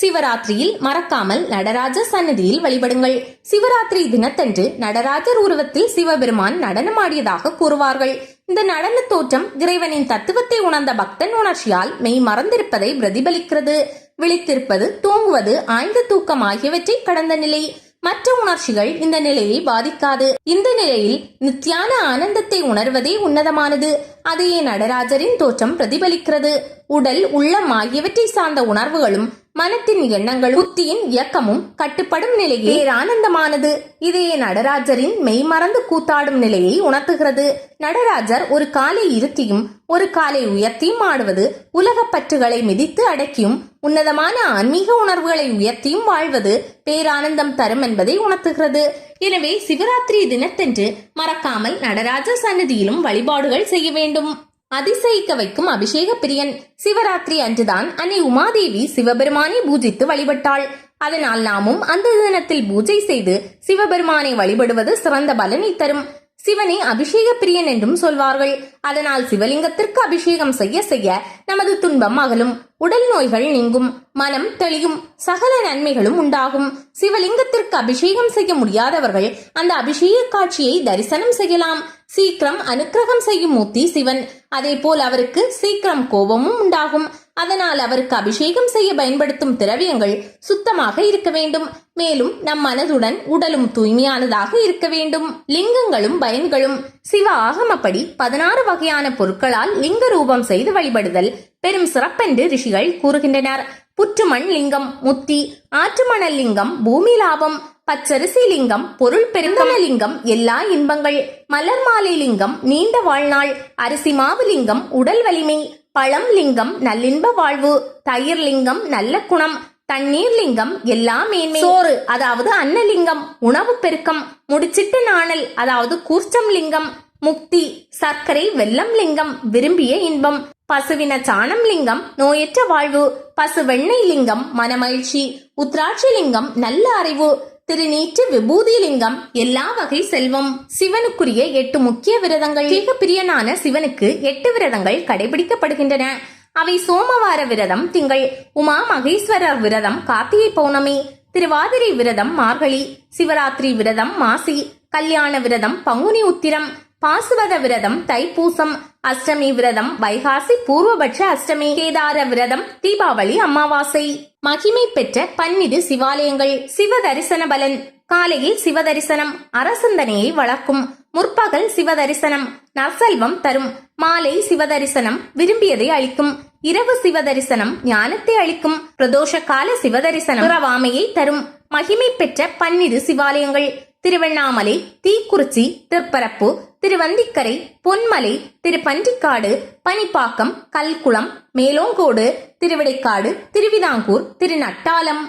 சிவராத்திரியில் மறக்காமல் நடராஜர் சன்னதியில் வழிபடுங்கள். சிவராத்திரி தினத்தன்று நடராஜர் உருவத்தில் சிவபெருமான் நடனமாடியதாக கூறுவார்கள். இந்த நடன தோற்றம் இறைவனின் தத்துவத்தை உணர்ந்த பக்தன் உணர்ச்சியால் மெய் மறந்திருப்பதை பிரதிபலிக்கிறது. விழித்திருப்பது தூங்குவது ஆழ்ந்த தூக்கம் ஆகியவற்றை கடந்த நிலை. மற்ற உணர்ச்சிகள் இந்த நிலையை பாதிக்காது. இந்த நிலையில் நித்தியான ஆனந்தத்தை உணர்வதே உன்னதமானது. அதையே நடராஜரின் தோற்றம் பிரதிபலிக்கிறது. உடல் உள்ளம் ஆகியவற்றை சார்ந்த உணர்வுகளும் மனத்தின் எண்ணங்களும் புத்தியின் இயக்கமும் கட்டுப்படும் நிலையே ஆனந்தமானது. இதையே நடராஜரின் மெய்மறந்து கூத்தாடும் நிலையை உணர்த்துகிறது. நடராஜர் ஒரு காலை இருத்தியும் ஒரு காலை உயர்த்தியும் ஆடுவது உலகப் பற்றுகளை மிதித்து அடக்கியும் உன்னதமான ஆன்மீக உணர்வுகளை உயர்த்தியும் வாழ்வது பேரானந்தம் தரும் என்பதை உணர்த்துகிறது. எனவே சிவராத்திரி தினத்தன்று மறக்காமல் நடராஜர் சன்னதியிலும் வழிபாடுகள் செய்ய வேண்டும். அதிசயிக்க வைக்கும் அபிஷேக பிரியன். சிவராத்திரி அன்றுதான் அன்னை உமாதேவி சிவபெருமானை பூஜித்து வழிபட்டாள். அதனால் நாமும் அந்த தினத்தில் பூஜை செய்து சிவபெருமானை வழிபடுவது சிறந்த பலனை தரும். சிவனை அபிஷேக பிரியன் என்றும் சொல்வார்கள். அதனால் சிவலிங்கத்திற்கு அபிஷேகம் செய்ய செய்ய நமது துன்பம் அகலும். உடல் நோய்கள் நீங்கும். மனம் தெளியும். சகல நன்மைகளும் உண்டாகும். சிவலிங்கத்திற்கு அபிஷேகம் செய்ய முடியாதவர்கள் அந்த அபிஷேக காட்சியை தரிசனம் செய்யலாம். சீக்கிரம் அனுக்கிரகம் செய்யும் மூர்த்தி சிவன். அதே போல் அவருக்கு சீக்கிரம் கோபமும் உண்டாகும். அதனால் அவருக்கு அபிஷேகம் செய்ய பயன்படுத்தும் திரவியங்கள் சுத்தமாக இருக்க வேண்டும். மேலும் நம் மனதுடன் உடலும் தூய்மையானதாக இருக்க வேண்டும். லிங்கங்களும் பயன்களும் சிவ ஆகமப்படி பதினாறு வகையான பொருட்களால் லிங்க ரூபம் செய்து வழிபடுதல் பெரும் சிறப்பென்று ரிஷிகள் கூறுகின்றனர். புற்றுமண் லிங்கம் முத்தி ஆற்றுமணல் லிங்கம் பூமி லாபம் பச்சரிசி லிங்கம் பொருள் பெருந்தன லிங்கம் எல்லா இன்பங்கள் மலர் மாலை லிங்கம் நீண்ட வாழ்நாள் அரிசி மாவு லிங்கம் உடல் வலிமை பழம் லிங்கம் நல்லின்ப வாழ்வு தயிர் லிங்கம் நல்ல குணம் தண்ணீர் லிங்கம் எல்லா மேன்மை. சோறு அதாவது அன்னலிங்கம் உணவு பெருக்கம் முடிச்சிட்டு நாணல் அதாவது கூர்ச்சம் லிங்கம் முக்தி சர்க்கரை வெள்ளம் லிங்கம் விரும்பிய இன்பம் பசுவின சாணம் லிங்கம் நோயற்ற வாழ்வு பசு வெண்ணெய் லிங்கம் மனமகிழ்ச்சி உத்ராட்சி லிங்கம் நல்ல அறிவு திருநீற்று விபூதி லிங்கம் எல்லா வகை செல்வம். சிவனுக்குரிய எட்டு முக்கிய விரதங்கள். மிக பிரியனான சிவனுக்கு எட்டு விரதங்கள் கடைபிடிக்கப்படுகின்றன. அவை சோமவார விரதம் திங்கள் உமா மகேஸ்வரர் விரதம் கார்த்திகை பௌர்ணமி திருவாதிரை விரதம் மார்கழி சிவராத்திரி விரதம் மாசி கல்யாண விரதம் பங்குனி உத்திரம் பாசுவத விரதம் தைப்பூசம் அஷ்டமி விரதம் வைகாசி பூர்வபட்ச அஷ்டமி கேதார விரதம் தீபாவளி அமாவாசை. மகிமை பெற்ற பன்னிரு சிவாலயங்கள். சிவ தரிசன பலன். காலையில் சிவ தரிசனம் அரசந்தனையை வளர்க்கும். முற்பகல் சிவ தரிசனம் நற்செல்வம் தரும். மாலை சிவ தரிசனம் விரும்பியதை அளிக்கும். இரவு சிவ தரிசனம் ஞானத்தை அளிக்கும். பிரதோஷ கால சிவ தரிசனம் தரும். மகிமை பெற்ற பன்னிரு சிவாலயங்கள். திருவண்ணாமலை தீக்குறிச்சி திருப்பரப்பு திருவந்திக்கரை பொன்மலை திருப்பன்றிக்காடு பனிப்பாக்கம் கல்குளம் மேலோங்கோடு திருவிடைக்காடு திருவிதாங்கூர் திருநட்டாலம்.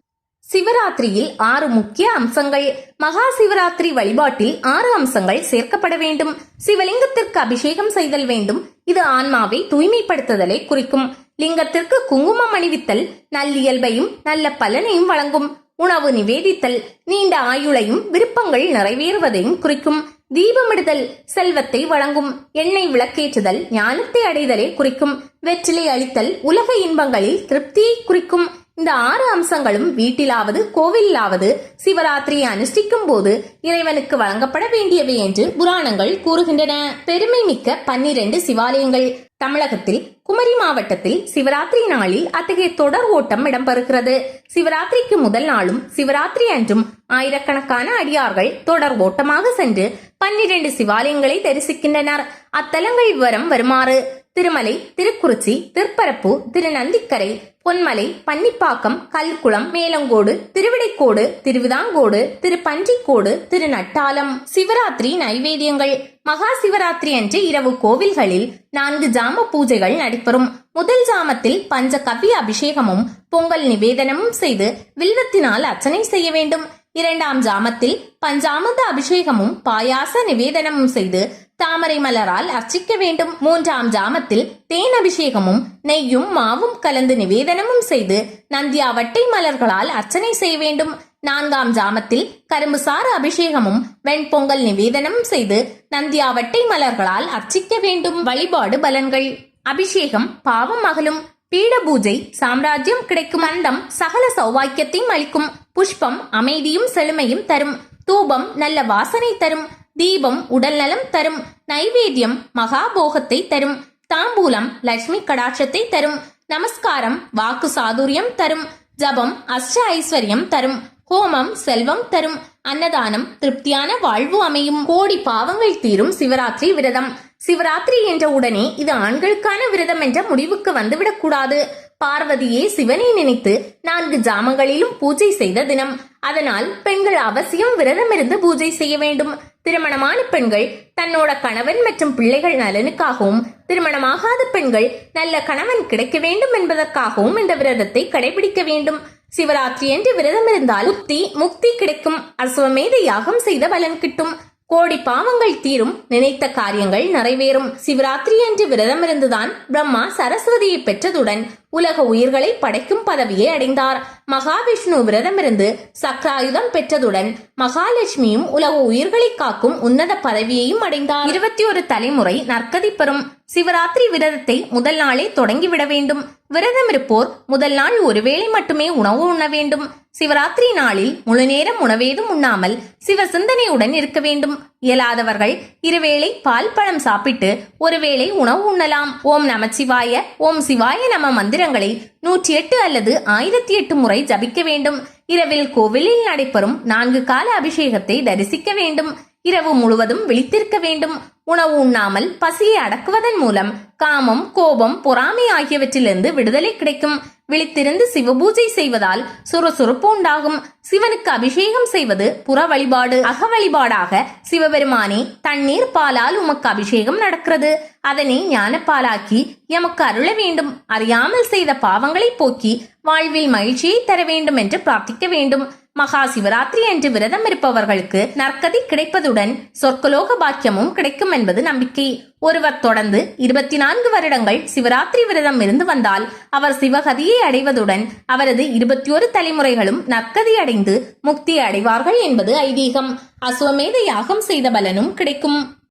சிவராத்திரியில் ஆறு முக்கிய அம்சங்கள். மகா சிவராத்திரி வழிபாட்டில் ஆறு அம்சங்கள் சேர்க்கப்பட வேண்டும். சிவலிங்கத்திற்கு அபிஷேகம் செய்தல் வேண்டும். இது ஆன்மாவை தூய்மைப்படுத்துதலை குறிக்கும். லிங்கத்திற்கு குங்குமம் அணிவித்தல் நல்லியல்பையும் நல்ல பலனையும் வழங்கும். உணவு நிவேதித்தல் நீண்ட ஆயுளையும் விருப்பங்கள் நிறைவேறுவதையும் குறிக்கும். தீபமிடுதல் செல்வத்தை வழங்கும் எண்ணெய் விளக்கேற்றுதல் ஞானத்தை அடைதலை குறிக்கும் வெற்றிலை அளித்தல் உலக இன்பங்களில் திருப்தியை குறிக்கும் இந்த ஆறு அம்சங்களும் வீட்டிலாவது கோவிலாவது சிவராத்திரியை அனுஷ்டிக்கும் போது இறைவனுக்கு வழங்கப்பட வேண்டியவை என்று புராணங்கள் கூறுகின்றன. பெருமை மிக்க பன்னிரண்டு சிவாலயங்கள். தமிழகத்தில் குமரி மாவட்டத்தில் சிவராத்திரி நாளில் அத்தகைய தொடர் ஓட்டம் இடம்பெறுகிறது. சிவராத்திரிக்கு முதல் நாளும் சிவராத்திரி அன்றும் ஆயிரக்கணக்கான அடியார்கள் தொடர் ஓட்டமாக சென்று பன்னிரண்டு சிவாலயங்களை தரிசிக்கின்றனர். அத்தலங்கள் விவரம் வருமாறு திருமலை திருக்குறிச்சி திருப்பரப்பு திருநந்திக்கரை பொன்மலை பன்னிப்பாக்கம் கல்குளம் மேலங்கோடு திருவிடைக்கோடு திருவிதாங்கோடு திருப்பன்றிக்கோடு திருநட்டாலம். சிவராத்திரி நைவேத்தியங்கள். மகா சிவராத்திரி அன்று இரவு கோவில்களில் நான்கு ஜாம பூஜைகள் நடைபெறும். முதல் ஜாமத்தில் பஞ்ச கவி அபிஷேகமும் பொங்கல் நிவேதனமும் செய்து வில்வத்தினால் அர்ச்சனை செய்ய வேண்டும். இரண்டாம் ஜாமத்தில் பஞ்சாமத அபிஷேகமும் பாயாச நிவேதனமும் செய்து தாமரை மலரால் அர்ச்சிக்க வேண்டும். மூன்றாம் ஜாமத்தில் தேன் அபிஷேகமும் நெய்யும் மாவும் கலந்து நிவேதனமும் செய்து நந்தியா வட்டை மலர்களால் அர்ச்சனை செய்ய வேண்டும். நான்காம் ஜாமத்தில் கரும்பு சாறு அபிஷேகமும் வெண்பொங்கல் நிவேதனமும் செய்து நந்தியாவட்டை மலர்களால் அர்ச்சிக்க வேண்டும். வழிபாடு பலன்கள். அபிஷேகம் பாவம் அகலும். பீட பூஜை சாம்ராஜ்யம் கிடைக்கும். அந்தம் சகல சௌவாக்கியத்தையும் அளிக்கும். புஷ்பம் அமைதியும் செழுமையும் தரும். தூபம் நல்ல வாசனை தரும் தீபம் உடல் நலம் தரும் நைவேத்தியம் மகாபோகத்தை தரும் தாம்பூலம் லட்சுமி கடாட்சத்தை தரும் நமஸ்காரம் வாக்கு சாதுரியம் தரும் ஜபம் அஷ்ட ஐஸ்வர்யம் தரும் ஹோமம் செல்வம் தரும் அன்னதானம் திருப்தியான வாழ்வு அமையும். கோடி பாவங்கள் தீரும் சிவராத்திரி விரதம். சிவராத்திரி என்ற உடனே இது ஆண்களுக்கான விரதம் என்ற முடிவுக்கு வந்துவிடக் கூடாது பார்வதியே சிவனை நினைத்து நான்கு ஜாமங்களிலும் பூஜை செய்த தினம். அதனால் பெண்கள் அவசியம் விரதமிருந்து பூஜை செய்ய வேண்டும். திருமணமான பெண்கள் தன்னோட கணவன் மற்றும் பிள்ளைகள் நலனுக்காகவும் திருமணமாகாத பெண்கள் நல்ல கணவன் கிடைக்க வேண்டும் என்பதற்காகவும் இந்த விரதத்தை கடைபிடிக்க வேண்டும். சிவராத்திரி என்று விரதம் இருந்தால் முக்தி முக்தி கிடைக்கும். அசுவமேத யாகம் செய்த பலன் கிட்டும். கோடி பாவங்கள் தீரும். நினைத்த காரியங்கள் நிறைவேறும். சிவராத்திரி என்று விரதம் இருந்துதான் பிரம்மா சரஸ்வதியை பெற்றதுடன் உலக உயிர்களை படைக்கும் பதவியை அடைந்தார். மகாவிஷ்ணு விரதமிருந்து சக்ராயுதம் பெற்றதுடன் மகாலட்சுமியும் உலக உயிர்களை காக்கும் உன்னத பதவியையும் அடைந்தார். இருபத்தி ஒரு தலைமுறை நற்கதி பெறும். சிவராத்திரி விரதத்தை முதல் நாளே தொடங்கிவிட வேண்டும். விரதம் இருப்போர் முதல் நாள் ஒருவேளை மட்டுமே உணவு உண்ண வேண்டும். சிவராத்திரி நாளில் முழு நேரம் உணவேதும் உண்ணாமல் சிவ சிந்தனையுடன் இருக்க வேண்டும். இயலாதவர்கள் இருவேளை பால் பழம் சாப்பிட்டு ஒருவேளை உணவு உண்ணலாம். ஓம் நமச்சிவாய ஓம் சிவாய நம மந்திரங்களை நூற்றி எட்டு அல்லது ஆயிரத்தி எட்டு முறை ஜபிக்க வேண்டும். இரவில் கோவிலில் நடைபெறும் நான்கு கால அபிஷேகத்தை தரிசிக்க வேண்டும். இரவு முழுவதும் விழித்திருக்க வேண்டும். உணவு உண்ணாமல் பசியை அடக்குவதன் மூலம் காமம் கோபம் பொறாமை ஆகியவற்றிலிருந்து விடுதலை கிடைக்கும். விழித்திருந்து சிவபூஜை செய்வதால் சுறுசுறுப்பு உண்டாகும். சிவனுக்கு அபிஷேகம் செய்வது புற வழிபாடு. அக வழிபாடாக சிவபெருமானே தண்ணீர் பாலால் உமக்கு அபிஷேகம் நடக்கிறது. அதனை ஞானப்பாலாக்கி எமக்கு அருள வேண்டும். அறியாமல் செய்த பாவங்களை போக்கி வாழ்வில் மகிழ்ச்சியை தர வேண்டும் என்று பிரார்த்திக்க வேண்டும். மகா சிவராத்திரி என்று விரதம் இருப்பவர்களுக்கு நற்கதி கிடைப்பதுடன் சொர்க்கலோக பாக்கியமும் கிடைக்கும் என்பது நம்பிக்கை. ஒருவர் தொடர்ந்து இருபத்தி நான்கு வருடங்கள் சிவராத்திரி விரதம் இருந்து வந்தால் அவர் சிவகதியை அடைவதுடன் அவரது இருபத்தி ஒரு தலைமுறைகளும் நற்கதி அடைந்து முக்தி அடைவார்கள் என்பது ஐதீகம். அஸ்வமேத யாகம் செய்த பலனும் கிடைக்கும்.